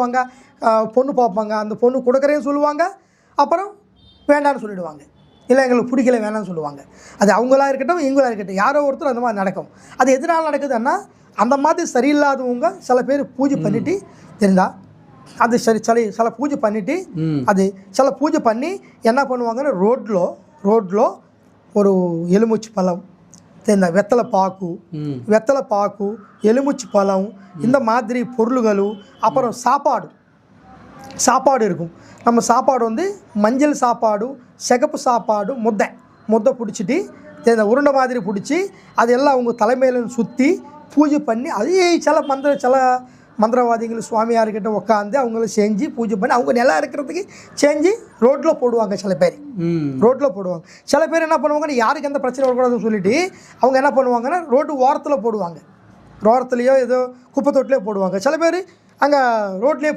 வாங்க ஆஹ் பொண்ணு பார்ப்பாங்க அந்த பொண்ணு கொடுக்குறேன்னு சொல்லுவாங்க அப்புறம் வேண்டான்னு சொல்லிடுவாங்க. இல்லை எங்களுக்கு பிடிக்கல வேணாம்னு சொல்லுவாங்க. அது அவங்களா இருக்கட்டும் இவங்களா இருக்கட்டும் யாரோ ஒருத்தர் அந்த மாதிரி நடக்கும். அது எதனால் நடக்குதுன்னா அந்த மாதிரி சரியில்லாதவங்க சில பேர் பூஜை பண்ணிட்டு தெரிந்தா அது சரி சில சில பூஜை பண்ணிட்டு அது சில பூஜை பண்ணி என்ன பண்ணுவாங்கன்னா ரோட்டில் ரோட்டில் ஒரு எலுமிச்சை பழம் தெரிந்த வெத்தலை பாக்கு வெத்தலை பாக்கு எலுமிச்சை பழம் இந்த மாதிரி பொருள்களும் அப்புறம் சாப்பாடு. சாப்பாடு இருக்கும். நம்ம சாப்பாடு வந்து மஞ்சள் சாப்பாடு சிகப்பு சாப்பாடு முத்தை முத்தை பிடிச்சிட்டு இந்த உருண்டை மாதிரி பிடிச்சி அது எல்லாம் அவங்க தலைமையில சுற்றி பூஜை பண்ணி அதே சில மந்திர சில மந்திரவாதிகள் சுவாமியார்கிட்ட உட்காந்து அவங்கள செஞ்சு பூஜை பண்ணி அவங்க நிலம் இருக்கிறதுக்கு செஞ்சு ரோட்டில் போடுவாங்க சில பேர். ரோட்டில் போடுவாங்க. சில பேர் என்ன பண்ணுவாங்கன்னா யாருக்கு எந்த பிரச்சனை வரக்கூடாதுன்னு சொல்லிட்டு அவங்க என்ன பண்ணுவாங்கன்னா ரோட்டு ஓரத்தில் போடுவாங்க. ஓரத்துலேயோ ஏதோ குப்பை தொட்டிலையோ போடுவாங்க. சில பேர் அங்கே ரோட்லேயே